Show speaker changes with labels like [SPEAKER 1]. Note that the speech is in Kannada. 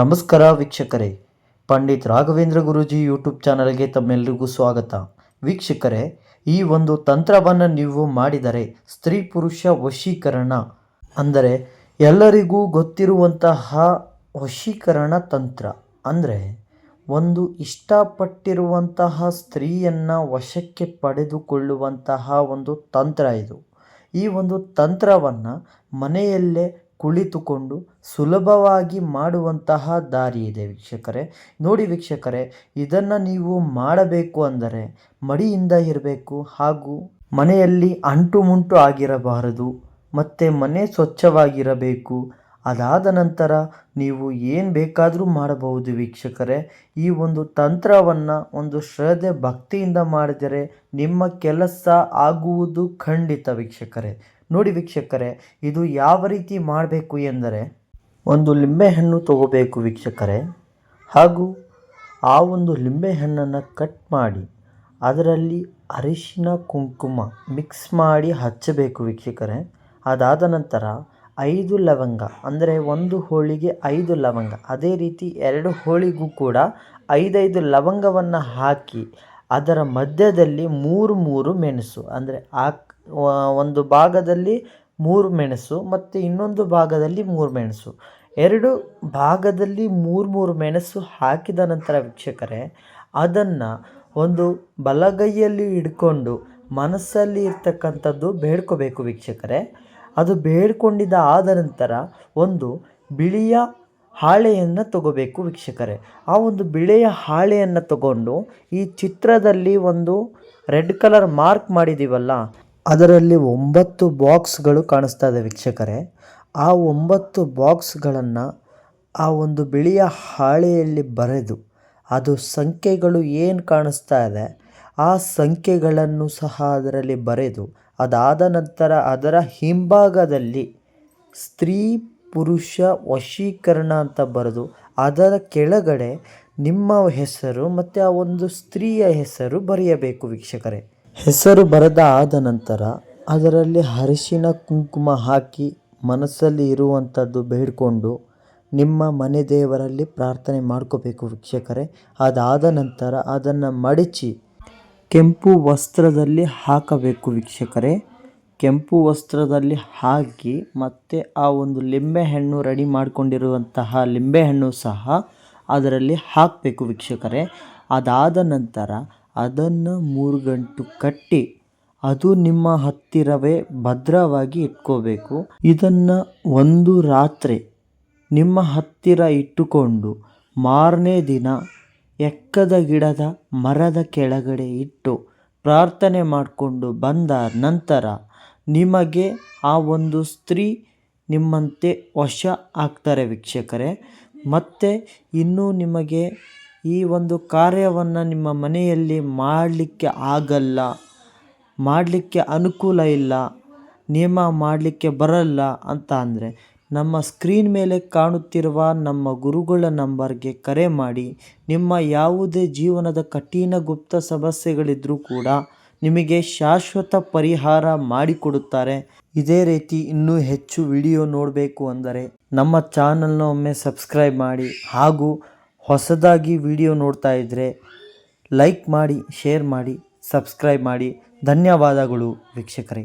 [SPEAKER 1] ನಮಸ್ಕಾರ ವೀಕ್ಷಕರೇ. ಪಂಡಿತ್ ರಾಘವೇಂದ್ರ ಗುರುಜಿ ಯೂಟ್ಯೂಬ್ ಚಾನಲ್ಗೆ ತಮ್ಮೆಲ್ಲರಿಗೂ ಸ್ವಾಗತ. ವೀಕ್ಷಕರೇ, ಈ ಒಂದು ತಂತ್ರವನ್ನು ನೀವು ಮಾಡಿದರೆ ಸ್ತ್ರೀ ಪುರುಷ ವಶೀಕರಣ ಅಂದರೆ ಎಲ್ಲರಿಗೂ ಗೊತ್ತಿರುವಂತಹ ವಶೀಕರಣ ತಂತ್ರ ಅಂದರೆ ಒಂದು ಇಷ್ಟಪಟ್ಟಿರುವಂತಹ ಸ್ತ್ರೀಯನ್ನು ವಶಕ್ಕೆ ಪಡೆದುಕೊಳ್ಳುವಂತಹ ಒಂದು ತಂತ್ರ ಇದು. ಈ ಒಂದು ತಂತ್ರವನ್ನು ಮನೆಯಲ್ಲೇ ಕುಳಿತುಕೊಂಡು ಸುಲಭವಾಗಿ ಮಾಡುವಂತಹ ದಾರಿ ಇದೆ ವೀಕ್ಷಕರೇ. ನೋಡಿ ವೀಕ್ಷಕರೇ, ಇದನ್ನು ನೀವು ಮಾಡಬೇಕು ಅಂದರೆ ಮಡಿಯಿಂದ ಇರಬೇಕು ಹಾಗೂ ಮನೆಯಲ್ಲಿ ಅಂಟು ಮುಂಟು ಆಗಿರಬಾರದು, ಮತ್ತು ಮನೆ ಸ್ವಚ್ಛವಾಗಿರಬೇಕು. ಅದಾದ ನಂತರ ನೀವು ಏನು ಬೇಕಾದರೂ ಮಾಡಬಹುದು ವೀಕ್ಷಕರೇ. ಈ ಒಂದು ತಂತ್ರವನ್ನು ಒಂದು ಶ್ರದ್ಧೆ, ಭಕ್ತಿಯಿಂದ ಮಾಡಿದರೆ ನಿಮ್ಮ ಕೆಲಸ ಆಗುವುದು ಖಂಡಿತ ವೀಕ್ಷಕರೇ. ನೋಡಿ ವೀಕ್ಷಕರೇ, ಇದು ಯಾವ ರೀತಿ ಮಾಡಬೇಕು ಎಂದರೆ, ಒಂದು ಲಿಂಬೆಹಣ್ಣು ತಗೋಬೇಕು ವೀಕ್ಷಕರೇ. ಹಾಗೂ ಆ ಒಂದು ಲಿಂಬೆಹಣ್ಣನ್ನು ಕಟ್ ಮಾಡಿ, ಅದರಲ್ಲಿ ಅರಿಶಿನ, ಕುಂಕುಮ ಮಿಕ್ಸ್ ಮಾಡಿ ಹಚ್ಚಬೇಕು ವೀಕ್ಷಕರೇ. ಅದಾದ ನಂತರ ಐದು ಲವಂಗ, ಅಂದರೆ ಒಂದು ಹೋಳಿಗೆ ಐದು ಲವಂಗ, ಅದೇ ರೀತಿ ಎರಡು ಹೋಳಿಗೂ ಕೂಡ ಐದೈದು ಲವಂಗವನ್ನು ಹಾಕಿ, ಅದರ ಮಧ್ಯದಲ್ಲಿ ಮೂರು ಮೂರು ಮೆಣಸು, ಅಂದರೆ ಆ ಒಂದು ಭಾಗದಲ್ಲಿ ಮೂರು ಮೆಣಸು ಮತ್ತು ಇನ್ನೊಂದು ಭಾಗದಲ್ಲಿ ಮೂರು ಮೆಣಸು. ಎರಡು ಭಾಗದಲ್ಲಿ ಮೂರು ಮೂರು ಮೆಣಸು ಹಾಕಿದ ನಂತರ ವೀಕ್ಷಕರೇ, ಅದನ್ನು ಒಂದು ಬಲಗೈಯಲ್ಲಿ ಹಿಡ್ಕೊಂಡು ಮನಸ್ಸಲ್ಲಿ ಇರ್ತಕ್ಕಂಥದ್ದು ಬೇಡ್ಕೋಬೇಕು ವೀಕ್ಷಕರೇ. ಅದು ಬೇಡ್ಕೊಂಡಿದ್ದ ಆದ ನಂತರ ಒಂದು ಬಿಳಿಯ ಹಾಳೆಯನ್ನು ತಗೋಬೇಕು ವೀಕ್ಷಕರೇ. ಆ ಒಂದು ಬಿಳಿಯ ಹಾಳೆಯನ್ನು ತಗೊಂಡು ಈ ಚಿತ್ರದಲ್ಲಿ ಒಂದು ರೆಡ್ ಕಲರ್ ಮಾರ್ಕ್ ಮಾಡಿದ್ದೀವಲ್ಲ ಅದರಲ್ಲಿ ಒಂಬತ್ತು ಬಾಕ್ಸ್ಗಳು ಕಾಣಿಸ್ತಾ ಇದೆ ವೀಕ್ಷಕರೇ. ಆ ಒಂಬತ್ತು ಬಾಕ್ಸ್ಗಳನ್ನು ಆ ಒಂದು ಬಿಳಿಯ ಹಾಳೆಯಲ್ಲಿ ಬರೆದು ಅದು ಸಂಖ್ಯೆಗಳು ಏನು ಕಾಣಿಸ್ತಾ ಇದೆ, ಆ ಸಂಖ್ಯೆಗಳನ್ನು ಸಹ ಅದರಲ್ಲಿ ಬರೆದು ಅದಾದ ನಂತರ ಅದರ ಹಿಂಭಾಗದಲ್ಲಿ ಸ್ತ್ರೀ ಪುರುಷ ವಶೀಕರಣ ಅಂತ ಬರೆದು ಅದರ ಕೆಳಗಡೆ ನಿಮ್ಮ ಹೆಸರು ಮತ್ತು ಆ ಒಂದು ಸ್ತ್ರೀಯ ಹೆಸರು ಬರೆಯಬೇಕು ವೀಕ್ಷಕರೇ. ಹೆಸರು ಬರೆದ ಆದ ನಂತರ ಅದರಲ್ಲಿ ಅರಿಶಿನ ಕುಂಕುಮ ಹಾಕಿ ಮನಸ್ಸಲ್ಲಿ ಇರುವಂಥದ್ದು ಬೇಡಿಕೊಂಡು ನಿಮ್ಮ ಮನೆ ದೇವರಲ್ಲಿ ಪ್ರಾರ್ಥನೆ ಮಾಡ್ಕೋಬೇಕು ವೀಕ್ಷಕರೇ. ಅದಾದ ನಂತರ ಅದನ್ನು ಮಡಚಿ ಕೆಂಪು ವಸ್ತ್ರದಲ್ಲಿ ಹಾಕಬೇಕು ವೀಕ್ಷಕರೇ. ಕೆಂಪು ವಸ್ತ್ರದಲ್ಲಿ ಹಾಕಿ ಮತ್ತು ಆ ಒಂದು ಲಿಂಬೆಹಣ್ಣು ರೆಡಿ ಮಾಡಿಕೊಂಡಿರುವಂತಹ ಲಿಂಬೆಹಣ್ಣು ಸಹ ಅದರಲ್ಲಿ ಹಾಕಬೇಕು ವೀಕ್ಷಕರೇ. ಅದಾದ ನಂತರ ಅದನ್ನು ಮೂರು ಗಂಟು ಕಟ್ಟಿ ಅದು ನಿಮ್ಮ ಹತ್ತಿರವೇ ಭದ್ರವಾಗಿ ಇಟ್ಕೋಬೇಕು. ಇದನ್ನು ಒಂದು ರಾತ್ರಿ ನಿಮ್ಮ ಹತ್ತಿರ ಇಟ್ಟುಕೊಂಡು ಮಾರನೇ ದಿನ ಎಕ್ಕದ ಗಿಡದ ಮರದ ಕೆಳಗಡೆ ಇಟ್ಟು ಪ್ರಾರ್ಥನೆ ಮಾಡಿಕೊಂಡು ಬಂದ ನಂತರ ನಿಮಗೆ ಆ ಒಂದು ಸ್ತ್ರೀ ನಿಮ್ಮಂತೆ ವಶ ಆಗ್ತಾರೆ ವೀಕ್ಷಕರೇ. ಮತ್ತು ಇನ್ನೂ ನಿಮಗೆ ಈ ಒಂದು ಕಾರ್ಯವನ್ನು ನಿಮ್ಮ ಮನೆಯಲ್ಲಿ ಮಾಡಲಿಕ್ಕೆ ಆಗಲ್ಲ, ಮಾಡಲಿಕ್ಕೆ ಅನುಕೂಲ ಇಲ್ಲ, ನಿಯಮ ಮಾಡಲಿಕ್ಕೆ ಬರಲ್ಲ ಅಂತ ಅಂದರೆ ನಮ್ಮ ಸ್ಕ್ರೀನ್ ಮೇಲೆ ಕಾಣುತ್ತಿರುವ ನಮ್ಮ ಗುರುಗಳ ನಂಬರ್ಗೆ ಕರೆ ಮಾಡಿ, ನಿಮ್ಮ ಯಾವುದೇ ಜೀವನದ ಕಠಿಣ ಗುಪ್ತ ಸಮಸ್ಯೆಗಳಿದ್ದರೂ ಕೂಡ ನಿಮಗೆ ಶಾಶ್ವತ ಪರಿಹಾರ ಮಾಡಿಕೊಡುತ್ತಾರೆ. ಇದೇ ರೀತಿ ಇನ್ನೂ ಹೆಚ್ಚು ವಿಡಿಯೋ ನೋಡಬೇಕು ಅಂದರೆ ನಮ್ಮ ಚಾನಲ್ನ ಒಮ್ಮೆ ಸಬ್ಸ್ಕ್ರೈಬ್ ಮಾಡಿ ಹಾಗೂ ಹೊಸದಾಗಿ ವಿಡಿಯೋ ನೋಡ್ತಾ ಇದ್ದರೆ ಲೈಕ್ ಮಾಡಿ ಶೇರ್ ಮಾಡಿ ಸಬ್ಸ್ಕ್ರೈಬ್ ಮಾಡಿ. ಧನ್ಯವಾದಗಳು ವೀಕ್ಷಕರೇ.